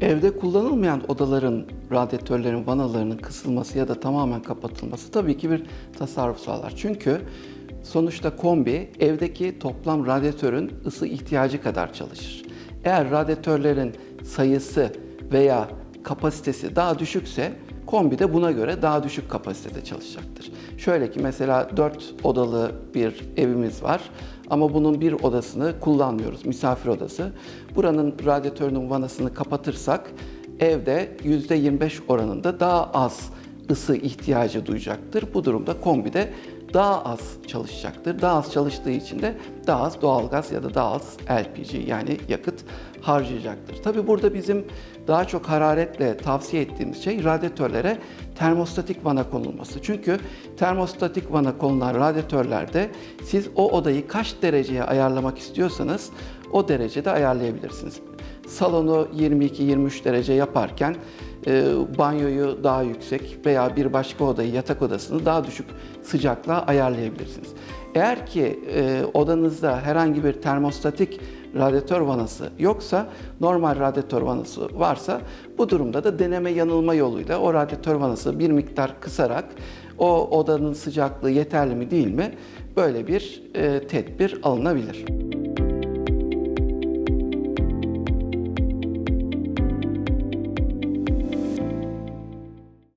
Evde kullanılmayan odaların, radyatörlerin, vanalarının kısılması ya da tamamen kapatılması tabii ki bir tasarruf sağlar. Çünkü sonuçta kombi evdeki toplam radyatörün ısı ihtiyacı kadar çalışır. Eğer radyatörlerin sayısı veya kapasitesi daha düşükse kombi de buna göre daha düşük kapasitede çalışacaktır. Şöyle ki mesela 4 odalı bir evimiz var ama bunun bir odasını kullanmıyoruz, misafir odası. Buranın radyatörünün vanasını kapatırsak evde %25 oranında daha az ısı ihtiyacı duyacaktır. Bu durumda kombi de daha az çalışacaktır. Daha az çalıştığı için de daha az doğalgaz ya da daha az LPG yani yakıt harcayacaktır. Tabi burada bizim daha çok hararetle tavsiye ettiğimiz şey radyatörlere termostatik vana konulması. Çünkü termostatik vana konulan radyatörlerde siz o odayı kaç dereceye ayarlamak istiyorsanız o derecede ayarlayabilirsiniz. Salonu 22-23 derece yaparken e, banyoyu daha yüksek veya bir başka odayı, yatak odasını daha düşük sıcaklığa ayarlayabilirsiniz. Eğer ki e, odanızda herhangi bir termostatik radyatör vanası yoksa, normal radyatör vanası varsa bu durumda da deneme yanılma yoluyla o radyatör vanası bir miktar kısarak o odanın sıcaklığı yeterli mi değil mi böyle bir e, tedbir alınabilir.